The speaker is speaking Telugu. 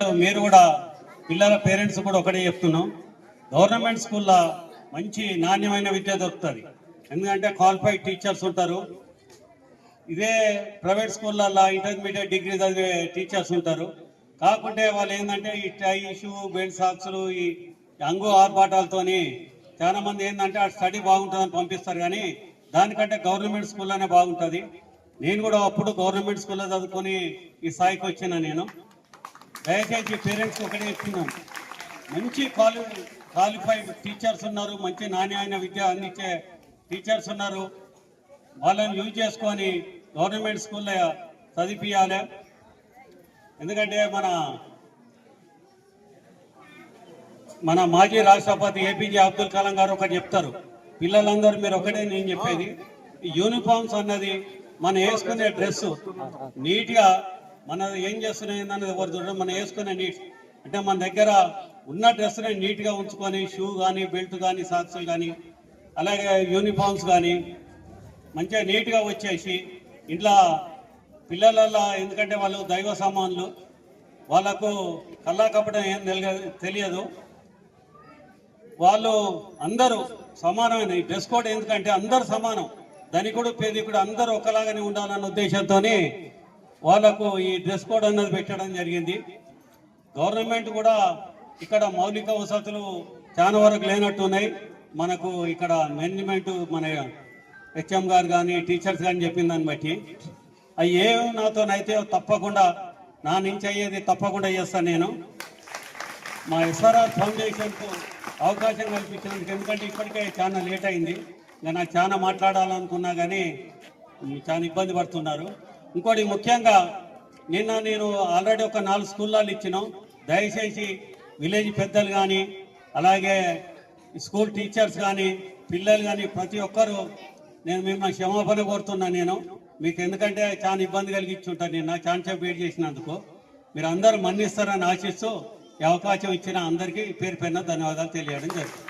మీరు కూడా పిల్లల పేరెంట్స్ కూడా ఒకటే చెప్తున్నాం. గవర్నమెంట్ స్కూల్లో మంచి నాణ్యమైన విద్య దొరుకుతుంది. ఎందుకంటే క్వాలిఫైడ్ టీచర్స్ ఉంటారు. ఇదే ప్రైవేట్ స్కూళ్ళల్లో ఇంటర్మీడియట్ డిగ్రీ చదివే టీచర్స్ ఉంటారు. కాకుంటే వాళ్ళు ఏంటంటే ఈ టై షూ బెల్ట్ సాక్స్లు ఈ అంగు ఆర్భాటాలతోని చాలా మంది ఏంటంటే ఆ స్టడీ బాగుంటుందని పంపిస్తారు కానీ దానికంటే గవర్నమెంట్ స్కూల్లోనే బాగుంటుంది. నేను కూడా అప్పుడు గవర్నమెంట్ స్కూల్లో చదువుకొని ఈ స్థాయికి వచ్చిన నేను. దయచేసి పేరెంట్స్ ఒకటే ఇస్తున్నాం మంచి క్వాలి క్వాలిఫైడ్ టీచర్స్ ఉన్నారు మంచి నాణ్యమైన విద్య అందించే టీచర్స్ ఉన్నారు. వాళ్ళని యూజ్ చేసుకొని గవర్నమెంట్ స్కూల్లో చదివించాలి ఎందుకంటే మన మన మాజీ రాష్ట్రపతి ఏపీజే అబ్దుల్ కలాం గారు ఒకటి చెప్తారు. పిల్లలందరూ మీరు ఒకటే నేను చెప్పేది. యూనిఫామ్స్ అన్నది మనం వేసుకునే డ్రెస్ నీట్గా మన ఏం చేస్తున్నాయి అన్నది ఎవరు చూడడం మనం వేసుకునే నీట్ అంటే మన దగ్గర ఉన్న డ్రెస్ని నీట్గా ఉంచుకొని షూ కానీ బెల్ట్ కానీ సాక్సులు కానీ అలాగే యూనిఫామ్స్ కానీ మంచిగా నీట్గా వచ్చేసి ఇంట్లో పిల్లల ఎందుకంటే వాళ్ళు దైవ సామాన్లు వాళ్ళకు కల్లా ఏం తెలియదు. వాళ్ళు అందరూ సమానమైన ఈ డ్రెస్ కోడ్ ఎందుకంటే అందరూ సమానం. ధనికుడు పేదికుడు అందరూ ఒకలాగానే ఉండాలన్న ఉద్దేశంతో వాళ్ళకు ఈ డ్రెస్ కోడ్ అన్నది పెట్టడం జరిగింది. గవర్నమెంట్ కూడా ఇక్కడ మౌలిక వసతులు చాలా వరకు లేనట్టున్నాయి. మనకు ఇక్కడ మేనేజ్మెంట్ మన హెచ్ఎం గారు కానీ టీచర్స్ కానీ చెప్పిన దాన్ని బట్టి. అవి ఏ నాతోనైతే తప్పకుండా నా నుంచి అయ్యేది తప్పకుండా చేస్తాను నేను. మా ఎస్ఆర్ఆర్ ఫౌండేషన్కు అవకాశం కల్పించినందుకు ఎందుకంటే ఇప్పటికే చాలా లేట్ అయింది. ఇంకా నాకు చాలా మాట్లాడాలనుకున్నా కానీ చాలా ఇబ్బంది పడుతున్నారు. ఇంకోటి ముఖ్యంగా నిన్న నేను ఆల్రెడీ ఒక నాలుగు స్కూళ్ళాలు ఇచ్చినాం. దయచేసి విలేజ్ పెద్దలు కానీ అలాగే స్కూల్ టీచర్స్ కానీ పిల్లలు కానీ ప్రతి ఒక్కరూ నేను మిమ్మల్ని క్షమాపణ కోరుతున్నా నేను. మీకు ఎందుకంటే చాలా ఇబ్బంది కలిగించుంటాను నిన్న నేను నాకు ఛాన్స్ వెయిట్ చేసినందుకు. మీరు అందరూ మన్నిస్తారని ఆశిస్తూ ఈ అవకాశం ఇచ్చిన అందరికీ పేరు పైన ధన్యవాదాలు తెలియడం జరుగుతుంది.